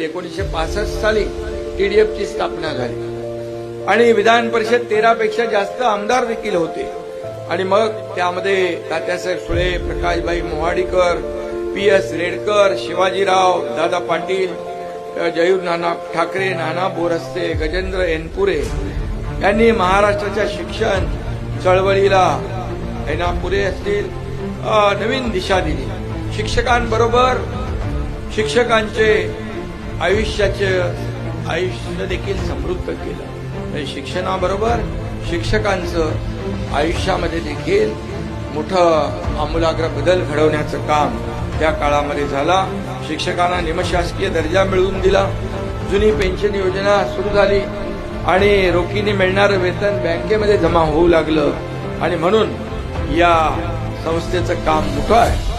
एकोणीसशे पासष्ट साली टीडीएफची स्थापना झाली. आणि विधान परिषद तेरापेक्षा जास्त आमदार देखील होते. आणि मग त्यामध्ये तात्यासाहेब सुळे प्रकाशभाई मोहाडीकर पी एस रेडकर शिवाजीराव दादा पाटील जयूर नाना ठाकरे नाना बोरस्ते गजेंद्र एनपुरे यांनी महाराष्ट्राच्या शिक्षण चळवळीला एनापुरे असतील नवीन दिशा दिली. शिक्षकांबरोबर शिक्षकांचे आयुष्याचं आयुष्य देखील समृद्ध केलं. म्हणजे शिक्षणाबरोबर शिक्षकांचं आयुष्यामध्ये देखील मोठं आमूलाग्र बदल घडवण्याचं काम त्या काळामध्ये झाला. शिक्षकांना निमशासकीय दर्जा मिळवून दिला. जुनी पेन्शन योजना सुरू झाली आणि रोखीने मिळणारं वेतन बँकेमध्ये जमा होऊ लागलं. आणि म्हणून या संस्थेचं काम मोठं आहे.